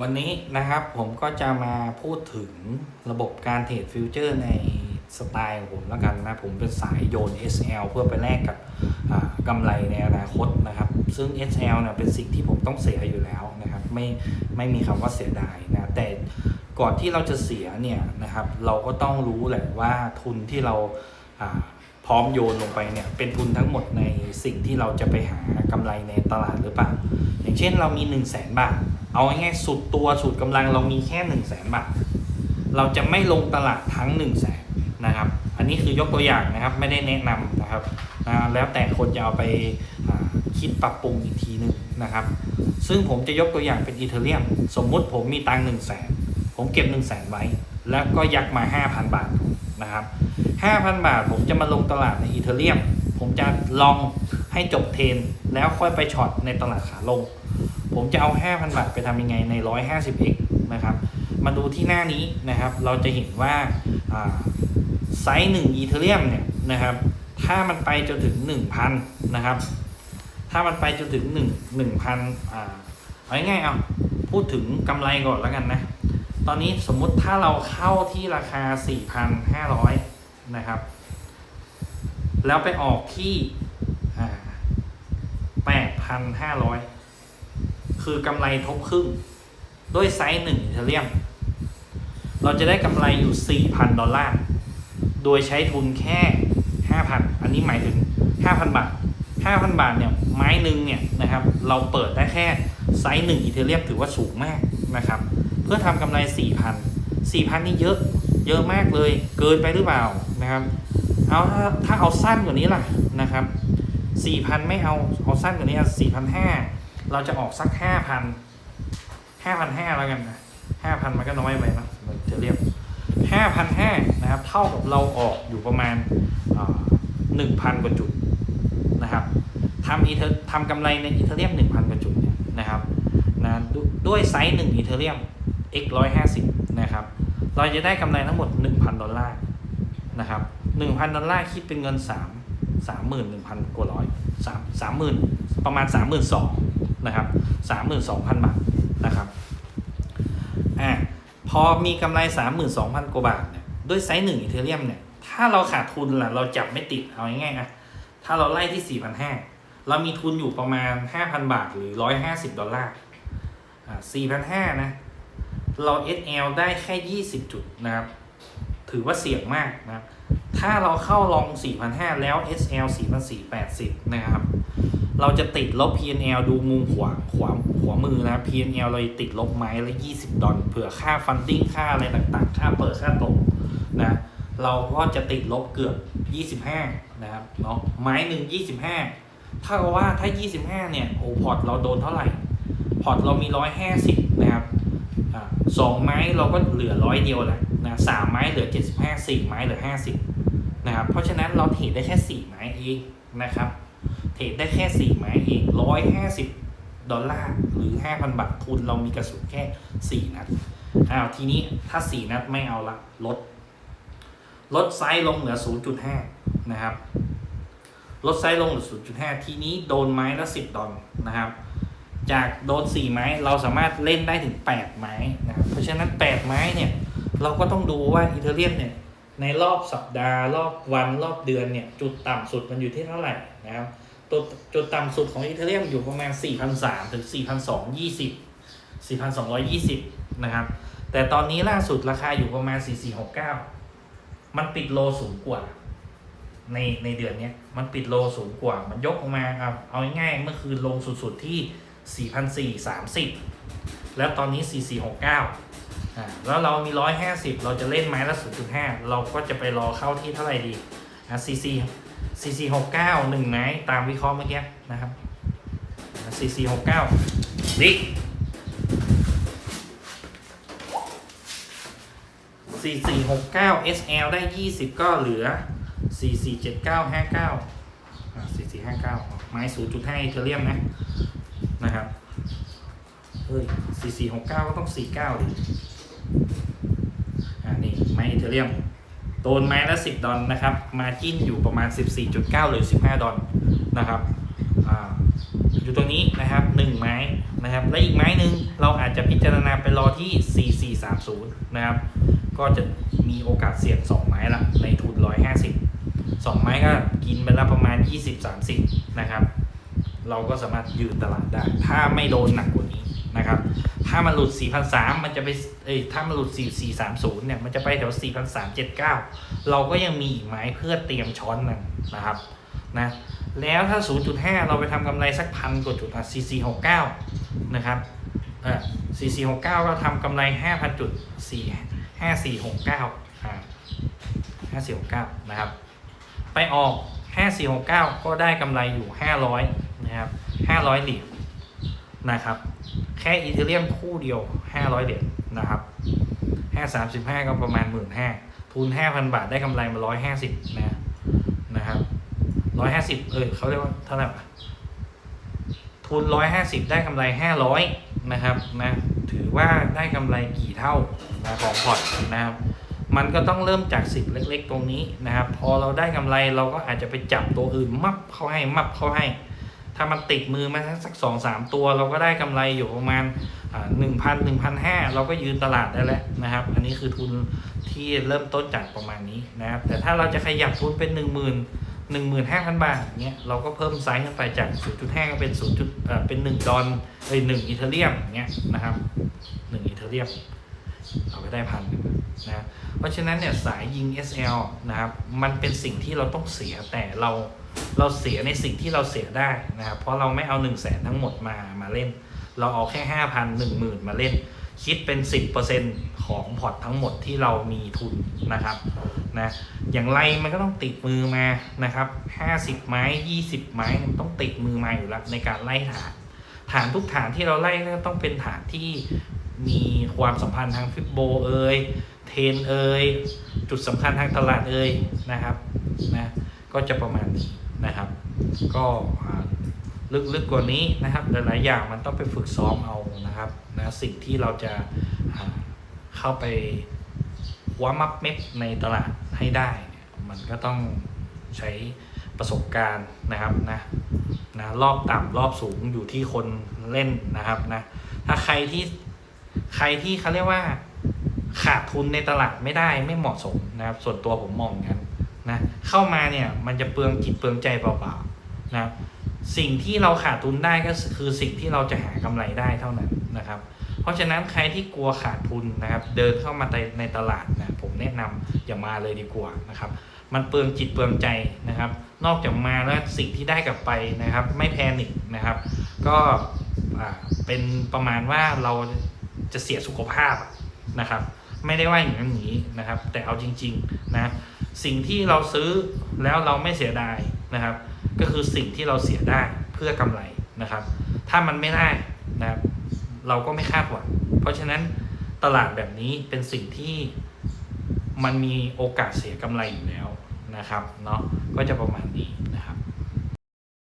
วันนี้นะครับผมก็จะมาพูดถึงระบบการเทรดฟิวเจอร์ในสไตล์ของผมแล้วกันนะ ผมเป็นสายโยน SL เพื่อไปแลกกับอ่ากำไรในอนาคตนะครับ ซึ่ง SL เนี่ยเป็นสิ่งที่ผมต้องเสียอยู่แล้วนะครับ ไม่ไม่มีคำว่าเสียดายนะ แต่ก่อนที่เราจะเสียเนี่ยนะครับ เราก็ต้องรู้แหละว่าทุนที่เราอ่าพร้อมโยนลงไปเนี่ยเป็นทุนทั้งหมดในสิ่งที่เราจะไปหากำไรในตลาดหรือเปล่า อย่างเช่นเรามี 1 0 0 0 0แสนบาท เอาง่ายๆสุดตัวสุดกำลังเรามีแค่1 0 0 0 0แสนบาท เราจะไม่ลงตลาดทั้ง1 0 0 0 0แสนนะครับ อันนี้คือยกตัวอย่างนะครับไม่ได้แนะนำนะครับนะแล้วแต่คนจะเอาไปคิดปรับปรุงอีกทีหนึ่งนะครับ ซึ่งผมจะยกตัวอย่างเป็นอีเทเรียม สมมุติผมมีตังค์หนึ่งแสนผมเก็บ1 0 0 0 0แสนไว้ แล้วก็ยักมา 5,000 บาทนะครับ5,000 บาทผมจะมาลงตลาดในอีเทเรียม ผมจะลองให้จบเทรนแล้วค่อยไปช็อตในตลาดขาลง ผมจะเอา 5,000 บาทไปทำยังไงใน 150x นะครับมาดูที่หน้านี้นะครับ เราจะเห็นว่าไซส์1อีเทเรียมเนี่ยนะครับ ถ้ามันไปจนถึง 1,000 นะครับ ถ้ามันไปจนถึง 1 1,000อ่าเอาง่ายๆเอาพูดถึงกำไรก่อนแล้วกันนะ ตอนนี้สมมุติถ้าเราเข้าที่ราคา 4,500 นะครับ แล้วไปออกที่8,500 คือกำไรทบครึ่ง ด้วยไซส์หนึ่งอีเทเรียม เราจะได้กำไรอยู่ 4,000 ดอลลาร์ โดยใช้ทุนแค่ 5,000 อันนี้หมายถึง 5,000 บาท 5,000 บาทเนี่ยไม้หนึ่งเนี่ยนะครับ เราเปิดได้แค่ไซส์หนึ่งอีเทเรียมถือว่าสูงมากนะครับ เพื่อทำกำไร 4,000 4,000 นี่เยอะเยอะมากเลย เกินไปหรือเปล่านะครับ เอาถ้าถ้าเอาสั้นกว่านี้ล่ะนะครับ 4,000 ไม่เอาเอาสั้นกว่านี้อะ4,500 เราจะออกสัก5,000 5,500แล้วกันนะ5,000มันก็น้อยไปนะมันจะเรียก5,500นห้านะครับ เท่ากับเราออกอยู่ประมาณอ่า1,000กว่าจุดนะครับทำอีเททำกำไรในอีเทเรียม1,000กว่าจุดเนี่ยนะครับนะดด้วยไซส์1อีเทเรียม x 150นะครับ เราจะได้กำไรทั้งหมด1,000ดอลลาร์นะครับ1,000ดอลลาร์คิดเป็นเงิน3 31,000กว่าร้อย3 30,000ประมาณ32,000น นะครับ32,000บาทนะครับอะพอมีกำไร32,000กว่าบาทเนี่ยด้วยไซส์1อีเทเรียมเนี่ยถ้าเราขาดทุนล่ะเราจับไม่ติดเอาง่ายๆนะถ้าเราไล่ที่4,500เรามีทุนอยู่ประมาณ5,000บาทหรือ150ดอลลาร์อ่า4,500นะเรา SL ได้แค่20จุดนะครับถือว่าเสี่ยงมากนะครับถ้าเราเข้าลอง 4,500 แล้ว SL 4,480 นะครับ เราจะติดลบ PNL ดูมุมขวาขวาขวามือนะ PNL เราติดลบไม้ละ 20 ดอลเผื่อค่าฟันดิ้งค่าอะไรต่างๆ ค่าเปิดค่าตกนะเราก็จะติดลบเกือบ 25 นะครับเนาะไม้หนึ่ง25 ถ้ากับว่าถ้า 25 เนี่ยโอพอร์ตเราโดนเท่าไหร่ พอร์ตเรามี 150 นะครับสองไม้เราก็เหลือร้อยเดียวแหละนะสามไม้เหลือ 75สี่ไม้เหลือ 50 นะครับเพราะฉะนั้นเราเทรดได้แค่ 4 ไม้เองนะครับ เทรดได้แค่4ไม้เอง150ดอลลาร์หรือ5,000บาททุนเรามีกระสุนแค่4นัดอ้าวทีนี้ถ้า4นัดไม่เอาละลด ลดไซส์ลงเหลือ0.5นะครับ ลดไซส์ลงเหลือ0.5ทีนี้โดนไม้ละ10ดอลนะครับ จากโดน4ไม้เราสามารถเล่นได้ถึง8ไม้นะครับเพราะฉะนั้น8ไม้เนี่ยเราก็ต้องดูว่าอีเทเรียมเนี่ยในรอบสัปดาห์รอบวันรอบเดือนเนี่ยจุดต่ำสุดมันอยู่ที่เท่าไหร่ นะครับตัวจุดต่ำสุดของอีเทเรียมอยู่ประมาณ 4,300 ถึง 4,220 4,220 นะครับ แต่ตอนนี้ล่าสุดราคาอยู่ประมาณ 4,469 มันปิดโลสูงกว่า ในในเดือนนี้มันปิดโลสูงกว่า มันยกออกมาครับเอาง่ายๆเมื่อคืนลงสุดๆที่ 4,430 แล้วตอนนี้ 4,469 อ่า แล้วเรามี 150 เราจะเล่นไม้ละ 0.5 เราก็จะไปรอเข้าที่เท่าไหร่ดี อะ 4,4 4469หนึ่งไม้ตามวิเคราะห์เมื่อกี้นะครับ4469ดิ4469 SL ได้ 20 ก็เหลือ 447959 4459 ไม้ 0.5 อีเทเรียมนะ นะครับ เฮ้ย 4469 ก็ต้อง 49ดิอ่านี่ ไม้อีเทเรียม โดนไม้ละ 10 ดอลนะครับมาจิ้นอยู่ประมาณ 14.9 หรือ 15 ดอลนะครับออยู่ตรงนี้นะครับหนึ่งไม้นะครับ และอีกไม้หนึ่งเราอาจจะพิจารณาไปรอที่ 4430 นะครับ ก็จะมีโอกาสเสี่ยง 2 ไม้ละในทุน 150 2 ไม้ก็กินไปแล้วประมาณ 20-30 นะครับ เราก็สามารถยืนตลาดได้ ถ้าไม่โดนหนักกว่านี้ นะครับ ถ้ามันหลุด 4,300 มันจะไปเอ้ยถ้ามันหลุด 4430 เนี่ย มันจะไปแถว 4,379 เราก็ยังมีอีกไม้เพื่อเตรียมช้อนมันนะครับ นะ แล้วถ้า 0.5 เราไปทำกำไรสักพันกว่าจุดอะ 4469 นะครับเออ4469 ก็ทำกำไร 5,000จุด4 5469อ่า5469 นะครับ ไปออก 5469 ก็ได้กำไรอยู่ 500 นะครับ 500 เหรียญนะครับ แค่อีเทเรียมคู่เดียว 500 เหรียญนะครับ 535 ก็ประมาณ 15,000ทุน 5,000 บาทได้กำไรมา 150 นะ นะครับ 150 เออเขาเรียกว่าเท่าไหร่ทุน 150 ได้กำไร 500 นะครับนะถือว่าได้กำไรกี่เท่านะของพอร์ตนะครับมันก็ต้องเริ่มจากสิบเล็ก ๆ ตรงนี้นะครับ พอเราได้กำไรเราก็อาจจะไปจับตัวอื่นมับเข้าให้มับเข้าให้ ถ้ามันติดมือมาสักสองสามตัว เราก็ได้กำไรอยู่ประมาณหนึ่งพันหนึ่งพันห้าเราก็ยืนตลาดได้แล้วนะครับ อันนี้คือทุนที่เริ่มต้นจากประมาณนี้นะครับ แต่ถ้าเราจะขยับทุนเป็นหนึ่งหมื่นหนึ่งหมื่นห้าพันบาทเงี้ยเราก็เพิ่มไซส์ขึ้นไปจาก0.5ก็เป็น0จุดเอ่อเป็น1ดอลเอ้ยหนึ่งอีเทเรียมเงี้ยนะครับ1อีเทเรียม เราก็ได้พันหนึ่งนะเพราะฉะนั้นเนี่ยสายยิง SL นะครับมันเป็นสิ่งที่เราต้องเสียแต่เราเราเสียในสิ่งที่เราเสียได้นะครับเพราะเราไม่เอา1นึ่งแสนทั้งหมดมามาเล่น เราเอาแค่ห้าพันหนึ่งหมื่นมาเล่น คิดเป็น 10%ของพอร์ตทั้งหมดที่เรามีทุนนะครับนะอย่างไรมันก็ต้องติดมือมานะครับ50 ไม้ 20 ไม้มันต้องติดมือมาอยู่แล้วในการไล่ฐานฐานทุกฐานที่เราไล่ก็ต้องเป็นฐานที่ มีความสัมพันธ์ทางฟิบโบเอยเทนเอยจุดสำคัญทางตลาดเอยนะครับนะก็จะประมาณนี้นะครับ ก็ลึกๆกว่านี้นะครับ หลายๆอย่างมันต้องไปฝึกซ้อมเอานะครับนะสิ่งที่เราจะเข้าไปวามับเม็ดในตลาดให้ได้ มันก็ต้องใช้ประสบการณ์นะครับนะนะรอบต่ำรอบสูงอยู่ที่คนเล่นนะครับนะถ้าใครที่ ใครที่เขาเรียกว่าขาดทุนในตลาดไม่ได้ไม่เหมาะสมนะครับ ส่วนตัวผมมองอย่างนั้นนะเข้ามาเนี่ยมันจะเปลืองจิตเปลืองใจเปล่าๆนะสิ่งที่เราขาดทุนได้ก็คือสิ่งที่เราจะหากำไรได้เท่านั้นนะครับ เพราะฉะนั้นใครที่กลัวขาดทุนนะครับ เดินเข้ามาในในตลาดนะผมแนะนำอย่ามาเลยดีกว่านะครับ มันเปลืองจิตเปลืองใจนะครับ นอกจากมาแล้วสิ่งที่ได้กลับไปนะครับ ไม่แพนิคนะครับ ก็อ่าเป็นประมาณว่าเรา จะเสียสุขภาพนะครับ ไม่ได้ว่าอย่างนั้นอย่างนี้นะครับ แต่เอาจริงๆนะสิ่งที่เราซื้อแล้วเราไม่เสียดายนะครับ ก็คือสิ่งที่เราเสียได้เพื่อกำไรนะครับ ถ้ามันไม่ได้นะครับ เราก็ไม่คาดหวังเพราะฉะนั้นตลาดแบบนี้เป็นสิ่งที่มันมีโอกาสเสียกำไรอยู่แล้วนะครับเนาะก็จะประมาณนี้